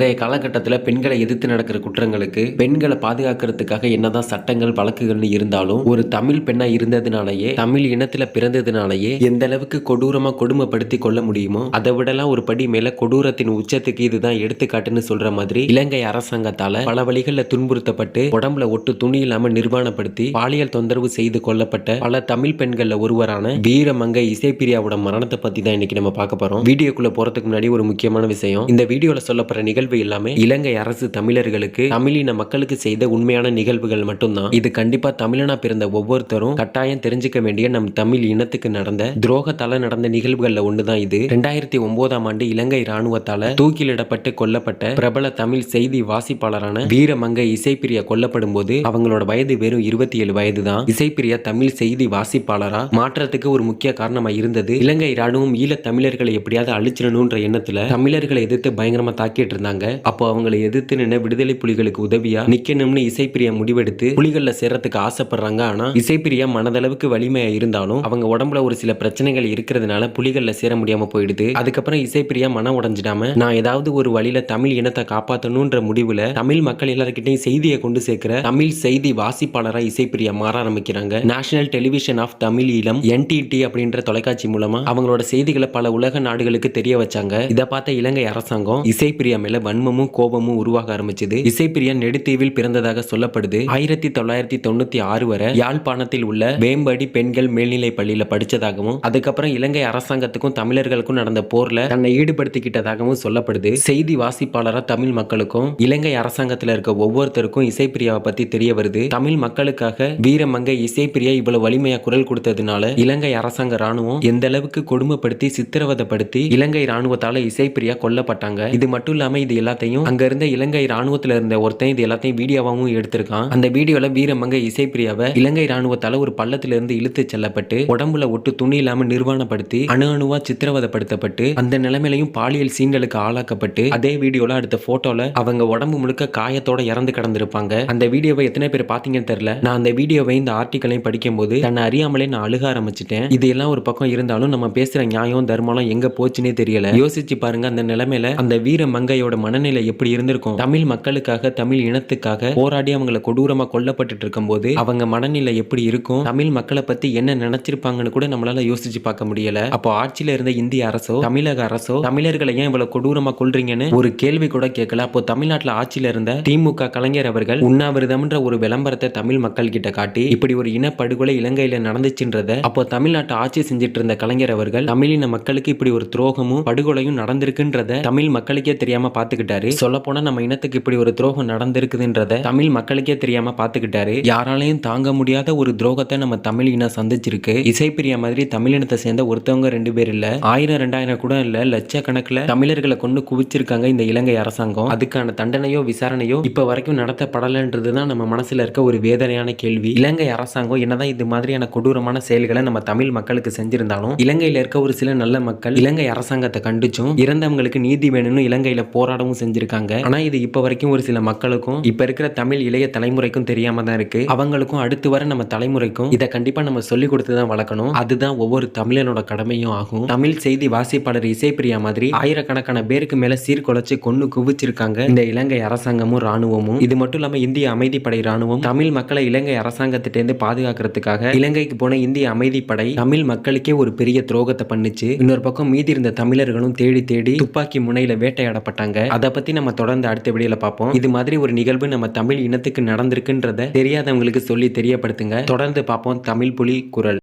இன்றைய காலகட்டத்தில் பெண்களை எதிர்த்து நடக்கிற குற்றங்களுக்கு பெண்களை பாதுகாக்கிறதுக்காக என்னதான் சட்டங்கள் வழக்குகள்னு இருந்தாலும் ஒரு தமிழ் பெண்ணா இருந்ததுனாலயே தமிழ் இனத்துல பிறந்ததுனாலயே எந்த அளவுக்கு கொடூரமா கொடுமைப்படுத்தி கொள்ள முடியுமோ அதை விடலாம் ஒரு படி மேல கொடூரத்தின் உச்சத்துக்கு இதுதான் எடுத்துக்காட்டுன்னு சொல்ற மாதிரி இலங்கை அரசாங்கத்தால பல வழிகளில் துன்புறுத்தப்பட்டு உடம்புல ஒட்டு துணி இல்லாம நிர்வாணப்படுத்தி பாலியல் தொந்தரவு செய்து கொல்லப்பட்ட பல தமிழ் பெண்கள்ல ஒருவரான வீரமங்கை இசைப்பிரியாவோட மரணத்தை பத்தி தான் இன்னைக்கு நம்ம பார்க்க போறோம். வீடியோக்குள்ள போறதுக்கு முன்னாடி ஒரு முக்கியமான விஷயம். இந்த வீடியோல சொல்லப்படுற நிகழ்வு எல்லாமே இலங்கை அரசு தமிழர்களுக்கு தமிழின மக்களுக்கு செய்த உண்மையான நிகழ்வுகள் மட்டும்தான். இது கண்டிப்பா தமிழனா பிறந்த ஒவ்வொருத்தரும் கட்டாயம் தெரிஞ்சுக்க வேண்டிய நம் தமிழ் இனத்துக்கு நடந்த துரோகத்தால நடந்த நிகழ்வுகள்ல ஒண்ணுதான் இது. ரெண்டாயிரத்தி ஒன்பதாம் ஆண்டு இலங்கை ராணுவத்தால தூக்கிலிடப்பட்டு கொல்லப்பட்ட பிரபல தமிழ் செய்தி வாசிப்பாளரான வீரமங்கை இசைப்பிரியா கொல்லப்படும் போது அவங்களோட வயது வெறும் இருபத்தி ஏழு வயது தான் இசைப்பிரியா தமிழ் செய்தி வாசிப்பாளரா மாற்றத்துக்கு ஒரு முக்கிய காரணமா இருந்தது. இலங்கை ராணுவம் ஈழத் தமிழர்களை எப்படியாவது அழிச்சிடணும்ன்ற எண்ணத்துல தமிழர்களை எதிர்த்து பயங்கரமா தாக்கிட்டு இருந்தாங்க. அப்போ அவங்களை எதிர்த்து நின்று விடுதலை புலிகளுக்கு உதவியா? நிக்கணும்னு இசைப்பிரியா முடிவெடுத்து புலிகள்ல சேரத்துக்கு ஆசைப்படுறாங்க. ஆனா இசைப்பிரியா மனதளவுக்கு வலிமையா இருந்தாலும் அவங்க உடம்புல ஒரு சில பிரச்சனைகள் இருக்கிறதுனால புலிகள்ல சேர முடியாம போயிடுது. அதுக்கப்புறம் இசைப்பிரியா மன உடஞ்சிடாம நான் ஏதாவது ஒரு வழியில தமிழ் இனத்தை காப்பாற்றணும்ன்ற முடிவுல தமிழ் மக்கள் எல்லாருக்கிட்டையும் செய்தியை கொண்டு சேர்க்கிற தமிழ் செய்தி வாசிப்பாளராக இசைப்பிரியா மாற ஆரம்பிக்கிறாங்க. National television of Tamil Eelam NTT அப்படின்ற தொலைக்காட்சி மூலமா அவங்களோட செய்திகளை பல உலக நாடுகளுக்கு தெரிய வச்சாங்க. இதை பார்த்த இலங்கை அரசாங்கம் இசைப்பிரியா மேல வன்மமும் கோபமும் உருவாக ஆரம்பிச்சது. இசைப்பிரியா நெடுத்தீவில் பிறந்ததாக சொல்லப்படுது. ஆயிரத்தி தொள்ளாயிரத்தி தொண்ணூத்தி ஆறு வரை யாழ்ப்பாணத்தில் உள்ள வேம்படி பெண்கள் மேல்நிலை பள்ளியில படிச்சதாகவும் அதுக்கப்புறம் இலங்கை அரசாங்கத்துக்கும் தமிழர்களுக்கும் நடந்த போர்ல தன்னை ஈடுபடுத்திக்கிட்டதாகவும் சொல்லப்படுது. செய்தி வாசிப்பாளரா தமிழ் மக்களுக்கும் இலங்கை அரசாங்கத்துல இருக்க ஒவ்வொருத்தருக்கும் இசைப்பிரியாவை பத்தி தெரிய வருது. தமிழ் மக்களுக்காக வீரமங்கை இசைப்பிரியா இவ்வளவு வலிமையா குரல் கொடுத்ததுனால இலங்கை அரசாங்க ராணுவம் எந்த அளவுக்கு கொடுமைப்படுத்தி சித்திரவதைப்படுத்தி இலங்கை ராணுவத்தால இசைப்பிரியா கொல்லப்பட்டாங்க. இது மட்டும் இல்லாம இது எல்லாத்தையும் அங்க இருந்த இலங்கை ராணுவத்துல இருந்த ஒருத்தன் இது எல்லாத்தையும் வீடியோவாவும் எடுத்திருக்கான். அந்த வீடியோல வீரமங்கை இசைப்பிரியாவை இலங்கை ராணுவத்தால ஒரு பள்ளத்துல இருந்து இழுத்து செல்லப்பட்டு உடம்புல ஒட்டு துணி இல்லாம நிர்வாணப்படுத்தி அணு அணுவா சித்திரவதைப்படுத்தப்பட்டு அந்த நிலைமையிலையும் பாலியல் சீன்களுக்கு ஆளாக்கப்பட்டு அதே வீடியோல அடுத்த போட்டோல அவங்க உடம்பு முழுக்க காயத்தோட இறந்து கிடந்திருப்பாங்க. அந்த வீடியோவை எத்தனை பேர் பாத்தீங்கன்னு தெரியல. நான் அந்த வீடியோவை இந்த ஆர்டிக்கலையும் படிக்கும் போது தன்னை அறியாமலே நான் அழுக ஆரம்பிச்சிட்டேன். இது எல்லாம் ஒரு பக்கம் இருந்தாலும் நம்ம பேசுற நியாயம் தர்மம் எங்க போச்சுன்னே தெரியல. யோசிச்சு பாருங்க அந்த நிலைமையில அந்த வீர மங்கையோட மனநிலை எப்படி இருந்திருக்கும்? தமிழ் மக்களுக்காக தமிழ் இனத்துக்காக போராடி அவங்கள கொடூரமா கொல்லப்பட்டு இருக்கும்போது அவங்க மனநிலை எப்படி இருக்கும்? தமிழ் மக்களை பத்தி என்ன நினைச்சிருப்பாங்கன்னு கூட நம்மளால யோசிச்சு பார்க்க முடியல. அப்போ ஆட்சியில இருந்த இந்திய அரசோ தமிழக அரசோ தமிழர்களை ஏன் இவ்வளவு கொடூரமா கொல்றீங்கன்னு ஒரு கேள்வி கூட கேட்கல. அப்போ தமிழ்நாட்டுல ஆட்சியில இருந்த திமுக கலைஞர் அவர்கள் உண்ணாவிரதம்ன்ற ஒரு விளம்பரத்தை தமிழ் மக்கள் கிட்ட காட்டி இப்படி ஒரு இனப்படுகொலை இலங்கையில நடந்துச்சுன்றத அப்போ தமிழ்நாட்டை ஆட்சி செஞ்சுட்டு இருந்த கலைஞர் அவர்கள் தமிழின மக்களுக்கு இப்படி ஒரு துரோகமும் படுகொலையும் நடந்திருக்குன்றத தமிழ் மக்களுக்கே தெரியாம பார்த்து சொல்ல போனா நம்ம இனத்துக்கு இப்படி ஒரு துரோகம் நடந்திருக்குதுன்றத தமிழ் மக்களுக்கே தெரியாம பார்த்துக்கிட்டாரு. யாராலையும் தாங்க முடியாத ஒரு துரோகத்தை நம்ம தமிழ் இனம் சந்திச்சிருக்கு. இசைப்பிரியா மாதிரி தமிழ் இனத்தை சேர்ந்த ஒருத்தவங்க ரெண்டு பேர் இல்ல. ஆயிரம் ரெண்டாயிரம் கூட இல்ல. லட்சக்கணக்கில் தமிழர்களை கொண்டு குவிச்சிருக்காங்க இந்த இலங்கை அரசாங்கம். அதுக்கான தண்டனையோ விசாரணையோ இப்ப வரைக்கும் நடத்தப்படலைன்றது தான் நம்ம மனசுல இருக்க ஒரு வேதனையான கேள்வி. இலங்கை அரசாங்கம் என்னதான் இது மாதிரியான கொடூரமான செயல்களை நம்ம தமிழ் மக்களுக்கு செஞ்சிருந்தாலும் இலங்கையில இருக்க ஒரு சில நல்ல மக்கள் இலங்கை அரசாங்கத்தை கண்டிச்சும் இறந்தவங்களுக்கு நீதி வேணும்னு இலங்கையில பாடமும் செஞ்சிருக்காங்க. ஆனா இது இப்ப வரைக்கும் ஒரு சில மக்களுக்கும் இப்ப இருக்கிற தமிழ் இளைய தலைமுறைக்கும் தெரியாம தான் இருக்கு. அவங்களுக்கும் அடுத்து வர நம்ம தலைமுறைக்கும் இதை கண்டிப்பா நம்ம சொல்லி கொடுத்து தான் வளர்க்கணும். அதுதான் ஒவ்வொரு தமிழனோட கடமையும் ஆகும். தமிழ் செய்தி வாசிப்பாளர் இசைப்பிரியா மாதிரி ஆயிரக்கணக்கான பேருக்கு மேல சீர்குலைச்சு கொண்டு குவிச்சிருக்காங்க இந்த இலங்கை அரசாங்கமும் ராணுவமும் இது மட்டும் இல்லாம இந்திய அமைதிப்படை ராணுவம் தமிழ் மக்களை இலங்கை அரசாங்கத்திட்டேருந்து பாதுகாக்கிறதுக்காக இலங்கைக்கு போன இந்திய அமைதிப்படை தமிழ் மக்களுக்கே ஒரு பெரிய துரோகத்தை பண்ணுச்சு. இன்னொரு பக்கம் மீதி இருந்த தமிழர்களும் தேடி தேடி துப்பாக்கி முனையில வேட்டையாடப்பட்டாங்க. அதை பத்தி நம்ம தொடர்ந்து அடுத்த வீடியோல பார்ப்போம். இது மாதிரி ஒரு நிகழ்வு நம்ம தமிழ் இனத்துக்கு நடந்திருக்குன்றத தெரியாதவங்களுக்கு சொல்லி தெரியப்படுத்துங்க. தொடர்ந்து பார்ப்போம் தமிழ் புலி குரல்.